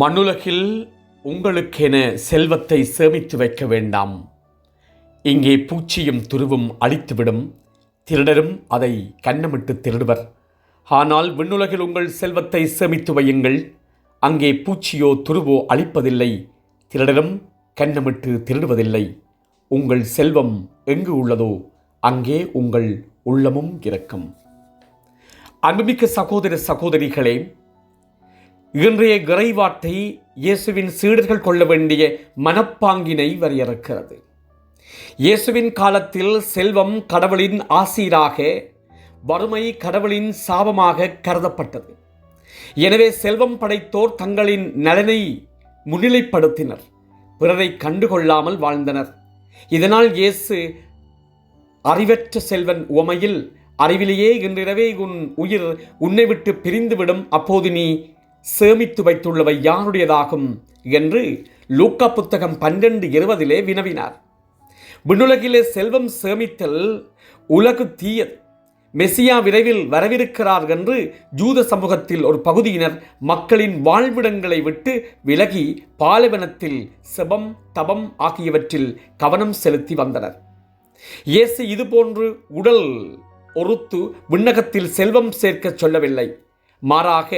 மண்ணுலகில் உங்களுக்கென செல்வத்தை சேமித்து வைக்க வேண்டாம். இங்கே பூச்சியும் துருவும் அழித்துவிடும். திருடரும் அதை கன்னமிட்டு திருடுவர். ஆனால் விண்ணுலகில் உங்கள் செல்வத்தை சேமித்து வையுங்கள். அங்கே பூச்சியோ துருவோ அழிப்பதில்லை. திருடரும் கன்னமிட்டு திருடுவதில்லை. உங்கள் செல்வம் எங்கு உள்ளதோ அங்கே உங்கள் உள்ளமும் இருக்கும். அன்புமிக்க சகோதர சகோதரிகளே இன்றைய இறைவார்த்தை இயேசுவின் சீடர்கள் கொள்ள வேண்டிய மனப்பாங்கினை வரையறுக்கிறது. இயேசுவின் காலத்தில் செல்வம் கடவுளின் ஆசீராக வறுமை கடவுளின் சாபமாக கருதப்பட்டது. எனவே செல்வம் படைத்தோர் தங்களின் நலனை முன்னிலைப்படுத்தினர். பிறரை கண்டுகொள்ளாமல் வாழ்ந்தனர். இதனால் இயேசு அறிவற்ற செல்வன் உவமையில் அறிவிலேயே இன்றிரவே உன் உயிர் உன்னை விட்டு பிரிந்துவிடும். அப்போது நீ சேமித்து வைத்துள்ளவை யாருடையதாகும் என்று லூக்கா புத்தகம் பன்னெண்டு இருபதிலே வினவினார். விண்ணுலகிலே செல்வம் சேமித்தல் உலகு தீயது. மெசியா விரைவில் வரவிருக்கிறார் என்று ஜூத சமூகத்தில் ஒரு பகுதியினர் மக்களின் வாழ்விடங்களை விட்டு விலகி பாலைவனத்தில் செபம் தபம் ஆகியவற்றில் கவனம் செலுத்தி வந்தனர். இயேசு இதுபோன்று உடல் ஒருத்து விண்ணகத்தில் செல்வம் சேர்க்க சொல்லவில்லை. மாறாக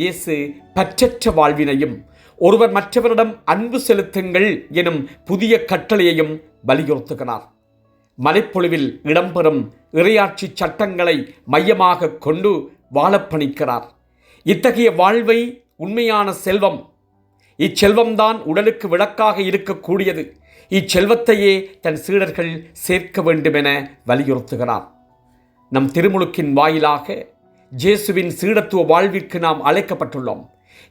இயேசு பற்றற்ற வாழ்வினையும் ஒருவர் மற்றவரிடம் அன்பு செலுத்துங்கள் எனும் புதிய கட்டளையையும் வலியுறுத்துகிறார். மலைப்பொழிவில் இடம்பெறும் இறையாட்சி சட்டங்களை மையமாக கொண்டு வாழப்பணிக்கிறார் இத்தகைய வாழ்வை உண்மையான செல்வம் இச்செல்வம்தான் உடலுக்கு விளக்காக இருக்கக்கூடியது. இச்செல்வத்தையே தன் சீடர்கள் சேர்க்க வேண்டுமென வலியுறுத்துகிறார். நம் திருமுழுக்கின் வாயிலாக இயேசுவின் சீடத்துவ வாழ்விற்கு நாம் அழைக்கப்பட்டுள்ளோம்.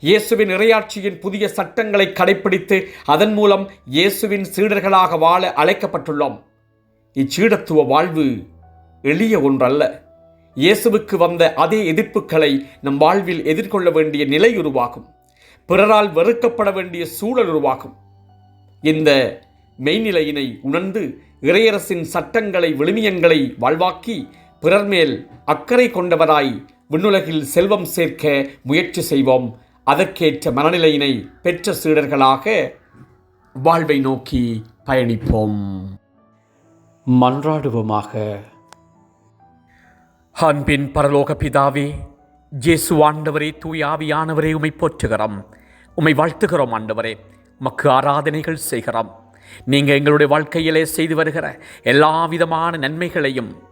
இயேசுவின் இறையாட்சியின் புதிய சட்டங்களை கடைப்பிடித்து அதன் மூலம் இயேசுவின் சீடர்களாக வாழ அழைக்கப்பட்டுள்ளோம். இச்சீடத்துவ வாழ்வு எளிய ஒன்றல்ல. இயேசுவுக்கு வந்த அதே எதிர்ப்புகளை நம் வாழ்வில் எதிர்கொள்ள வேண்டிய நிலை உருவாகும். பிறரால் வெறுக்கப்பட வேண்டிய சூழல் உருவாகும். இந்த மெய்நிலையினை உணர்ந்து இறையரசின் சட்டங்களை விழுமியங்களை வாழ்வாக்கி பிறர் மேல் அக்கறை கொண்டவராய் விண்ணுலகில் செல்வம் சேர்க்க முயற்சி செய்வோம். அதற்கேற்ற மனநிலையினை பெற்ற சீடர்களாக வாழ்வை நோக்கி பயணிப்போம். மன்றாடுவோமாக. அன்பின் பரலோக பிதாவே ஜேசு ஆண்டவரே தூய் ஆவியானவரே உமை போற்றுகிறோம். உமை வாழ்த்துகிறோம் ஆண்டவரே. மக்கு ஆராதனைகள் செய்கிறோம். நீங்கள் எங்களுடைய வாழ்க்கையிலே செய்து வருகிற எல்லா விதமான நன்மைகளையும்